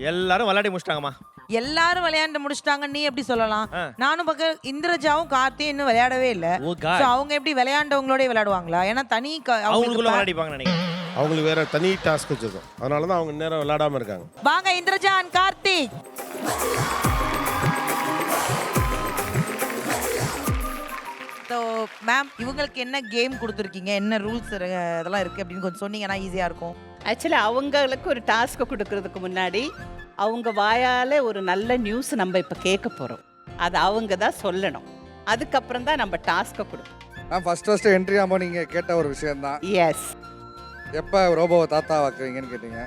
எல்லாரும் விளையாடி முடிச்சிட்டாங்கம்மா. எல்லாரும் விளையாண்டு முடிச்சிட்டாங்க. நீ எப்படி சொல்லலாம். நானும் பக்கம் இந்திரஜாவும் கார்த்தியும் இன்னும் விளையாடவே இல்ல. So, அவங்க எப்படி விளையாண்டவங்களோட விளையாடுவாங்களா? ஏன்னா தனி க- அவங்களுக்குள்ள அவங்களுக்கு விளையாடிப்பாங்கன்னு நினைக்கிறேன். அவங்களுக்கு வேற தனி டாஸ்க் வச்சிருக்கோம். அதனால தான் அவங்க நேரம் விளையாடாம இருக்காங்க. வாங்க Indraja and Karthik so ma'am இவங்களுக்கு என்ன கேம் கொடுத்துருக்கீங்க? என்ன ரூல்ஸ் இதெல்லாம் இருக்கு அப்படின்னு கொஞ்சம் சொன்னீங்கன்னா ஈஸியா இருக்கும். ஆக்சுவலி அவங்களுக்கு ஒரு டாஸ்க்கை கொடுக்கறதுக்கு முன்னாடி அவங்க வாயால் ஒரு நல்ல நியூஸ் நம்ம இப்போ கேட்க போகிறோம் அது அவங்க தான் சொல்லணும். அதுக்கப்புறம் தான் நம்ம டாஸ்க்கை கொடுப்போம். நான் ஃபர்ஸ்ட் ஃபர்ஸ்ட் என்ட்ரி ஆகும்போது நீங்கள் கேட்ட ஒரு விஷயம்தான். எஸ் எப்போ ரோபோவை தாத்தா வாக்குவீங்கன்னு கேட்டீங்க?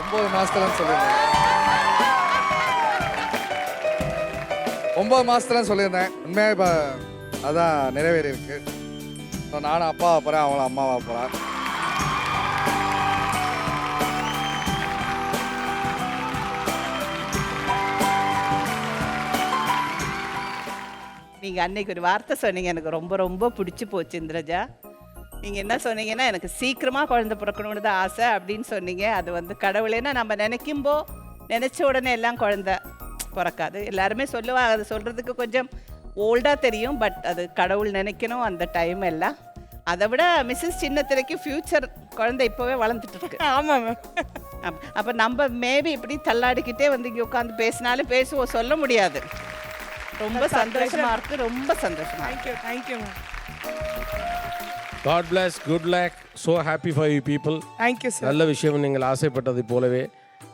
ஒம்பது மாதத்துலன்னு சொல்லியிருந்தேன். ஒம்பது மாதத்துலன்னு சொல்லியிருந்தேன். உண்மையாக இப்போ அதான் நிறைவேறி இருக்கு ஸோ நானும் அப்பா போகிறேன் அவங்களும் அம்மாவா போகிறேன் நீங்கள் அன்னைக்கு ஒரு வார்த்தை சொன்னீங்க. எனக்கு ரொம்ப ரொம்ப பிடிச்சி போச்சு இந்திரஜா. நீங்கள் என்ன சொன்னீங்கன்னா எனக்கு சீக்கிரமாக குழந்தை பிறக்கணும்னு தான் ஆசை அப்படின்னு சொன்னீங்க. அது வந்து கடவுளேன்னா நம்ம நினைக்கும்போ நினச்ச உடனே எல்லாம் குழந்தை பிறக்காது. எல்லாருமே சொல்லுவாங்க. அது சொல்கிறதுக்கு கொஞ்சம் ஓல்டாக தெரியும் பட் அது கடவுள் நினைக்கணும் அந்த டைம் எல்லாம். அதை விட மிஸ்ஸஸ் சின்னத்திரைக்கு ஃப்யூச்சர் குழந்தை இப்போவே வளர்ந்துட்டு இருக்கு. ஆமா மேம் அப்- அப்ப நம்ம மேபி இப்படி தள்ளாடிக்கிட்டே வந்து இங்க உட்காந்து பேசினாலும் பேசுவோம். சொல்ல முடியாது. ரொம்ப சந்தோஷமா இருக்கு. ரொம்ப சந்தோஷமா இருக்கு. Thank you thank you ma'am God bless good luck so happy for you people thank you sir நல்ல விஷயம் நீங்கள் ஆசைப்பட்டதை போலவே.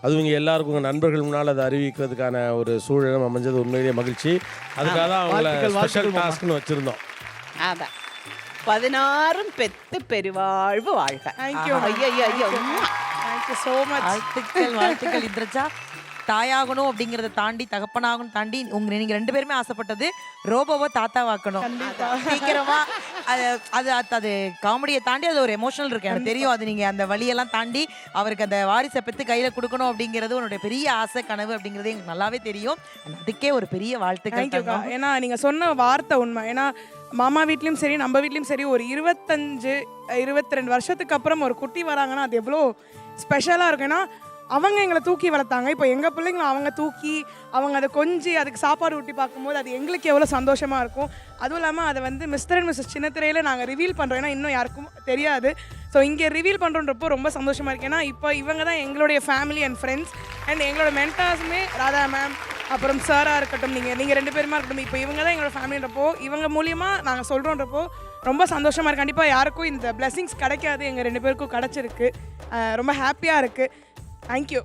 அது உங்கள் எல்லாருக்கும் உங்கள் நண்பர்கள் முன்னால் அதை அறிவிக்கிறதுக்கான ஒரு சூழலும் அமைஞ்சது. உண்மையிலேயே மகிழ்ச்சி. அதுக்காக தான் அவங்கள வாழ்த்துக்கள், ஸ்பெஷல் வாழ்த்துக்கள் டாஸ்க்னு வச்சுருந்தோம். அதான் பதினாறும் பெத்து பெருவாழ்வு வாழ்க. Thank you. ஐயோ ஐயோ ஐயோ தேங்க்யூ ஸோ மச் வாழ்த்துக்கள் வாழ்த்துக்கள் இந்திரஜா. தாயாகணும் அப்படிங்கறத தாண்டி தகப்பனாகணும் தாண்டி உங்க நீங்க ரெண்டு பேருமே ஆசைப்பட்டது ரோபோவை தாத்தாவாக்கணும். சீக்கிரமா அது அது அது- காமெடியை தாண்டி அது ஒரு எமோஷனல் இருக்கு. எனக்கு தெரியும். அது நீங்க அந்த வழியெல்லாம் தாண்டி அவருக்கு அந்த வாரிசை பெற்று கையில கொடுக்கணும் அப்படிங்கிறது உன்னுடைய பெரிய ஆசை கனவு அப்படிங்கிறது எங்களுக்கு நல்லாவே தெரியும். அதுக்கே ஒரு பெரிய வாழ்த்துக்கள். ஏன்னா நீங்கள் சொன்ன வார்த்தை உண்மை. ஏன்னா மாமா வீட்லேயும் சரி நம்ம வீட்லேயும் சரி ஒரு இருபத்தஞ்சு இருபத்தி ரெண்டு வருஷத்துக்கு அப்புறம் ஒரு குட்டி வராங்கன்னா அது எவ்வளோ ஸ்பெஷலாக இருக்கும். ஏன்னா அவங்க எங்களை தூக்கி வளர்த்தாங்க. இப்போ எங்கள் பிள்ளைங்களை அவங்க தூக்கி அவங்க அதை கொஞ்சி அதுக்கு சாப்பாடு ஊட்டி பார்க்கும்போது அது எங்களுக்கு எவ்வளோ சந்தோஷமாக இருக்கும். அதுவும் இல்லாமல் அதை வந்து மிஸ்டர் அண்ட் மிஸ்ஸஸ் சின்னத்திரையில் நாங்கள் ரிவீல் பண்ணுறோம் ஏன்னா இன்னும் யாருக்கும் தெரியாது. ஸோ இங்கே ரிவீல் பண்ணுறோன்றப்போ ரொம்ப சந்தோஷமாக இருக்குது ஏன்னா இப்போ இவங்க தான் எங்களுடைய ஃபேமிலி அண்ட் ஃப்ரெண்ட்ஸ் அண்ட் எங்களோட மென்டாஸுமே ராதா மேம் அப்புறம் சாராக இருக்கட்டும் நீங்கள் நீங்கள் ரெண்டு பேருமா இருக்கட்டும் இப்போ இவங்க தான் எங்களோட ஃபேமிலின்றப்போ இவங்க மூலியமாக நாங்கள் சொல்கிறோன்றப்போ ரொம்ப சந்தோஷமாக இருக்குது கண்டிப்பாக யாருக்கும் இந்த பிளெஸிங்ஸ் கிடைக்காது. எங்கள் ரெண்டு பேருக்கும் கிடச்சிருக்கு. ரொம்ப ஹாப்பியாக இருக்குது தேங்க்யூ